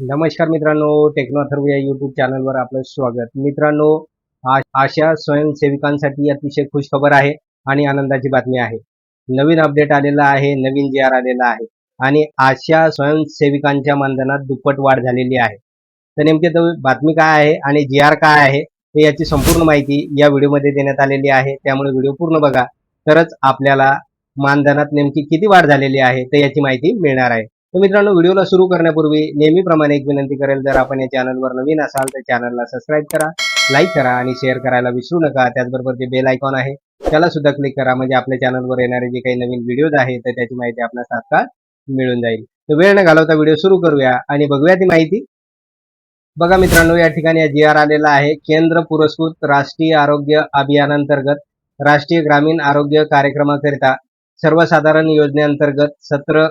नमस्कार मित्रांनो टेक्नॉथर्व या युट्यूब चॅनलवर आपलं स्वागत. मित्रांनो आशा स्वयंसेविकांसाठी अतिशय खुश खबर आहे आणि आनंदाची बातमी आहे. नवीन अपडेट आलेला आहे नवीन जी आर आलेला आहे आणि आशा स्वयंसेविकांच्या मानधनात दुप्पट वाढ झालेली आहे. तर नेमकी बातमी काय आहे आणि जी आर काय आहे हे याची संपूर्ण माहिती या व्हिडिओमध्ये देण्यात आलेली आहे. त्यामुळे व्हिडिओ पूर्ण बघा. तरच आपल्याला मानधनात नेमकी किती वाढ झालेली आहे तर याची माहिती मिळणार आहे. तर मित्रांनो व्हिडिओला सुरू करण्यापूर्वी नेहमीप्रमाणे एक विनंती करेल जर आपण या चॅनलवर नवीन असाल तर चॅनलला सबस्क्राईब करा लाईक करा आणि शेअर करायला विसरू नका. त्याचबरोबर जे बेल आयकॉन आहे त्याला सुद्धा क्लिक करा. म्हणजे आपल्या चॅनलवर येणारे जे काही नवीन व्हिडिओज आहेत तर त्याची माहिती आपल्याला तात्काळ मिळून जाईल. तर वेळ न घालवता व्हिडिओ सुरू करूया आणि बघूया ती माहिती. बघा मित्रांनो या ठिकाणी जी आर आलेला आहे. केंद्र पुरस्कृत राष्ट्रीय आरोग्य अभियानांतर्गत राष्ट्रीय ग्रामीण आरोग्य कार्यक्रमाकरिता सर्वसाधारण योजनेअंतर्गत सत्र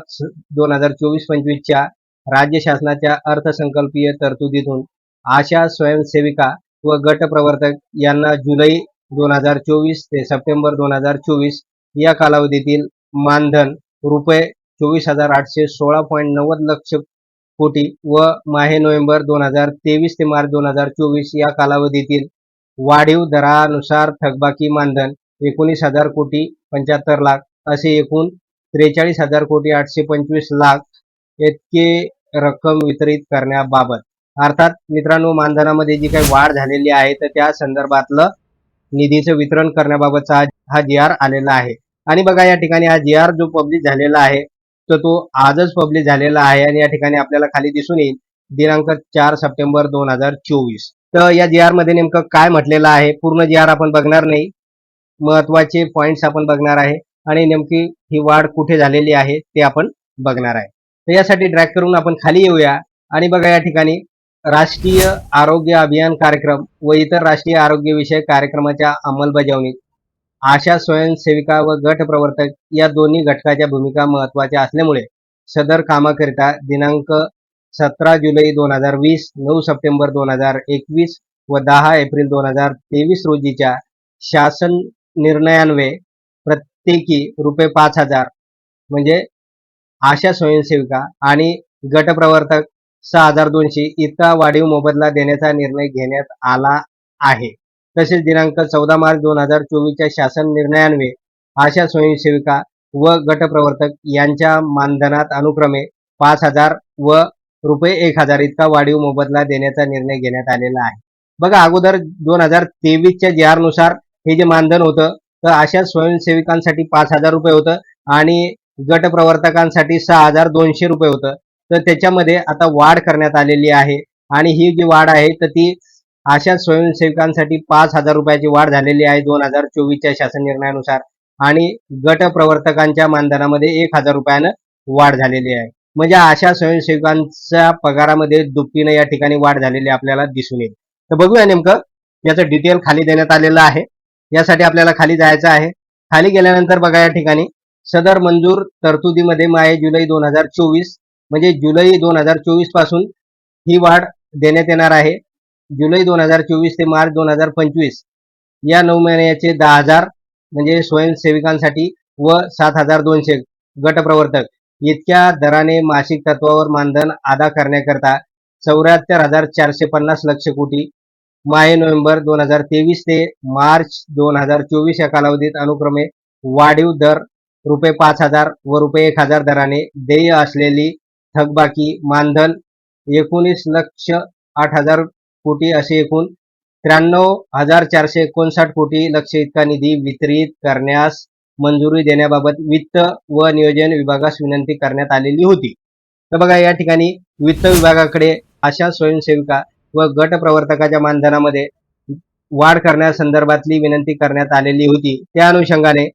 दोन हजार चोवीस पंचवीसच्या राज्य शासनाच्या अर्थसंकल्पीय तरतुदीतून आशा स्वयंसेविका व गट प्रवर्तक यांना जुलै दोन हजार चोवीस ते सप्टेंबर दोन हजार चोवीस या कालावधीतील मानधन रुपये चोवीस हजार आठशे सोळा पॉईंट नव्वद लक्ष कोटी व माहे नोव्हेंबर दोन हजार तेवीस ते मार्च दोन हजार चोवीस या कालावधीतील वाढीव दरानुसार थकबाकी मानधन एकोणीस हजार कोटी पंच्याहत्तर लाख असे एकूण त्रेचाळीस हजार कोटी आठशे पंचवीस लाख इतके रक्कम वितरित करण्याबाबत. अर्थात मित्रांनो मानधनामध्ये जी काही वाढ झालेली आहे तर त्या संदर्भातलं निधीचं वितरण करण्याबाबतचा हा- हा जी आर आलेला आहे. आणि बघा या ठिकाणी हा जी आर जो पब्लिश झालेला आहे तर तो आजच पब्लिश झालेला आहे आणि या ठिकाणी आपल्याला खाली दिसून येईल दिनांक चार सप्टेंबर दोन हजार चोवीस. तर या जी आरमध्ये नेमकं काय म्हटलेलं आहे? पूर्ण जी आर आपण बघणार नाही. महत्त्वाचे पॉइंट्स आपण बघणार आहे. आणि नेमकी ही वाढ कुठे झालेली आहे ते आपण बघणार आहे. तर यासाठी ड्रॅग करून आपण खाली येऊया. आणि बघा या ठिकाणी राष्ट्रीय आरोग्य अभियान कार्यक्रम व इतर राष्ट्रीय आरोग्यविषयक कार्यक्रमाच्या अंमलबजावणीत आशा स्वयंसेविका व गट प्रवर्तक या दोन्ही घटकाच्या भूमिका महत्त्वाच्या असल्यामुळे सदर कामाकरिता दिनांक सतरा जुलै दोन हजार वीस नऊ सप्टेंबर दोन हजार एकवीस व दहा एप्रिल दोन हजार तेवीस रोजीच्या शासन निर्णयान्वये प्रत्येकी रुपये पाच हजार म्हणजे आशा स्वयंसेविका आणि गटप्रवर्तक सहा हजार दोनशे इतका वाढीव मोबदला देण्याचा निर्णय घेण्यात आला आहे. तसेच दिनांक चौदा मार्च दोन हजार चोवीसच्या शासन निर्णयान्वये आशा स्वयंसेविका व गटप्रवर्तक यांच्या मानधनात अनुक्रमे पाच हजार व रुपये एक हजार इतका वाढीव मोबदला देण्याचा निर्णय घेण्यात आलेला आहे. बघा अगोदर दोन हजार तेवीसच्या जी नुसार हे जे मानधन होतं तर अशा स्वयंसेविकांसाठी पाच हजार रुपये होतं आणि गट प्रवर्तकांसाठी सहा हजार दोनशे रुपये होतं. तर त्याच्यामध्ये आता वाढ करण्यात आलेली आहे आणि ही जी वाढ आहे तर ती अशा स्वयंसेविकांसाठी पाच हजार रुपयाची वाढ झालेली आहे दोन हजार चोवीसच्या शासन निर्णयानुसार आणि गट प्रवर्तकांच्या मानधनामध्ये एक हजार रुपयानं वाढ झालेली आहे. म्हणजे अशा स्वयंसेविकांच्या पगारामध्ये दुप्पीनं या ठिकाणी वाढ झालेली आपल्याला दिसून येईल. तर बघूया नेमकं याचं डिटेल खाली देण्यात आलेलं आहे. यासाठी आपल्याला खाली जायचं आहे. खाली गेल्यानंतर बघा या ठिकाणी सदर मंजूर तरतुदीमध्ये माहे जुलै दोन हजार चोवीस म्हणजे जुलै दोन हजार चोवीसपासून ही वाढ देण्यात येणार आहे. जुलै दोन हजार चोवीस ते मार्च दोन हजार पंचवीस या नऊ महिन्याचे दहा हजार म्हणजे स्वयंसेविकांसाठी व सात हजार दोनशे गटप्रवर्तक. इतक्या दराने मासिक तत्वावर मानधन अदा करण्याकरता चौऱ्याहत्तर हजार चारशे पन्नास लक्ष कोटी माहे नोव्हेंबर दोन हजार तेवीस ते मार्च दोन हजार चोवीस या कालावधीत अनुक्रमे वाढीव दर रुपये पाच हजार व रुपये एक हजार दराने देय असलेली थकबाकी मानधन एकोणीस लक्ष आठ हजार कोटी असे एकूण त्र्याण्णव हजार चारशे एकोणसाठ कोटी लक्ष इतका निधी वितरित करण्यास मंजुरी देण्याबाबत वित्त व नियोजन विभागास विनंती करण्यात आलेली होती. तर बघा या ठिकाणी वित्त विभागाकडे अशा स्वयंसेविका व गट प्रवर्तकाच्या मानधनामध्ये वाढ करण्यासंदर्भातली विनंती करण्यात आलेली होती. त्या अनुषंगाने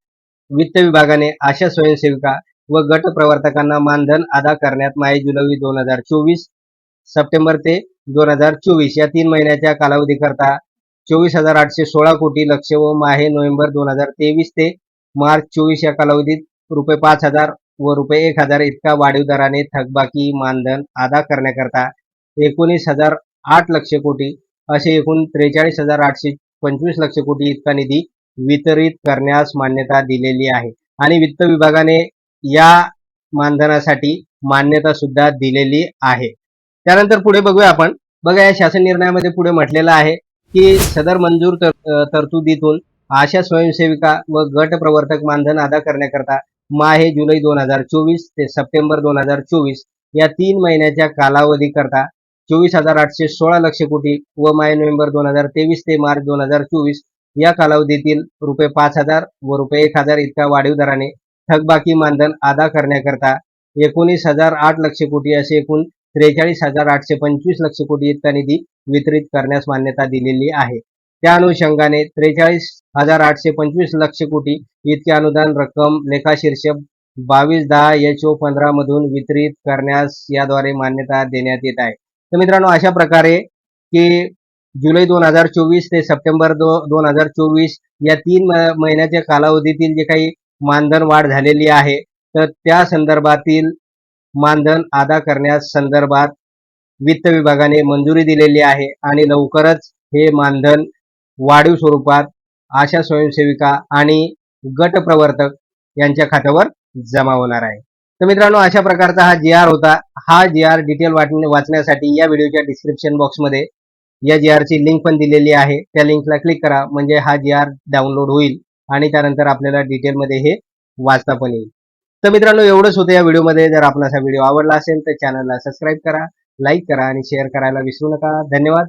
वित्त विभागाने आशा स्वयंसेविका व गट प्रवर्तकांना मानधन अदा करण्यात माई जुलै दोन हजार चोवीस सप्टेंबर ते दोन हजार चोवीस या तीन महिन्याच्या कालावधीकरता चोवीस हजार आठशे सोळा कोटी लक्ष व माहे नोव्हेंबर दोन हजार तेवीस ते मार्च चोवीस या कालावधीत रुपये पाच हजार व रुपये एक हजार इतका वाढीव दराने थकबाकी मानधन अदा करण्याकरता एकोणीस हजार आठ लक्ष कोटी असे एकूण त्रेचाळीस हजार आठशे पंचवीस लक्ष कोटी इतका निधी वितरित करण्यास मान्यता दिलेली आहे. आणि वित्त विभागाने या मानधनासाठी मान्यता सुद्धा दिलेली आहे. त्यानंतर पुढे बघूया आपण. बघा या शासन निर्णयामध्ये पुढे म्हटलेलं आहे की सदर मंजूर तर, तरतुदीतून आशा स्वयंसेविका व गट प्रवर्तक मानधन अदा करण्याकरता माहे जुलै दोन हजार चोवीस ते सप्टेंबर दोन हजार चोवीस या तीन महिन्याच्या कालावधी करता चोवीस हजार आठशे सोळा लक्ष कोटी व माय नोव्हेंबर दोन हजार तेवीस ते मार्च दोन हजार चोवीस या कालावधीतील रुपये पाच हजार व रुपये एक हजार इतका वाढीव दराने थकबाकी मानधन अदा करण्याकरता एकोणीस हजार आठ लक्ष कोटी असे एकूण त्रेचाळीस हजार आठशे पंचवीस लक्ष कोटी इतका निधी वितरित करण्यास मान्यता दिलेली आहे. त्या अनुषंगाने त्रेचाळीस हजार आठशे पंचवीस लक्ष कोटी इतके अनुदान रक्कम लेखाशीर्ष बावीस दहा एच ओ पंधरा मधून वितरित करण्यास याद्वारे मान्यता देण्यात येत आहे. तर मित्रांनो अशा प्रकारे की जुलै दोन हजार चोवीस ते सप्टेंबर दो दोन हजार चोवीस या तीन महिन्याच्या कालावधीतील जे काही मानधन वाढ झालेली आहे तर त्या संदर्भातील मानधन अदा करण्यास संदर्भात वित्त विभागाने मंजुरी दिलेली आहे आणि लवकरच हे मानधन वाढीव स्वरूपात आशा स्वयंसेविका आणि गट प्रवर्तक यांच्या खात्यावर जमा होणार आहे. तर मित्रांनो अशा प्रकारचा हा जी आर होता. हा जी आर डिटेल वाचण्यासाठी या व्हिडिओच्या डिस्क्रिप्शन बॉक्समध्ये या जी आरची लिंक पण दिलेली आहे. त्या लिंकला क्लिक करा म्हणजे हा जी आर डाउनलोड होईल आणि त्यानंतर आपल्याला डिटेलमध्ये हे वाचता पण येईल. तर मित्रांनो एवढंच होतं या व्हिडिओमध्ये जर आपणास हा व्हिडिओ आवडला असेल तर चॅनलला सबस्क्राईब करा लाईक करा आणि शेअर करायला विसरू नका. धन्यवाद.